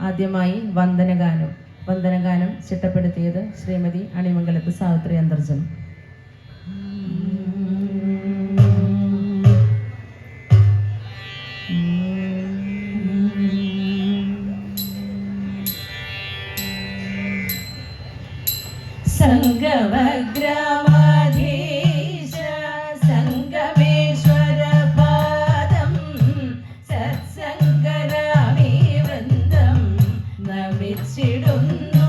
ആദ്യമായി വന്ദനഗാനം. വന്ദനഗാനം ചിട്ടപ്പെടുത്തിയത് ശ്രീമതി അണിമംഗലത്ത് സാവിത്രി അന്തർജനം സംഗമ വിളിച്ചിടുന്നു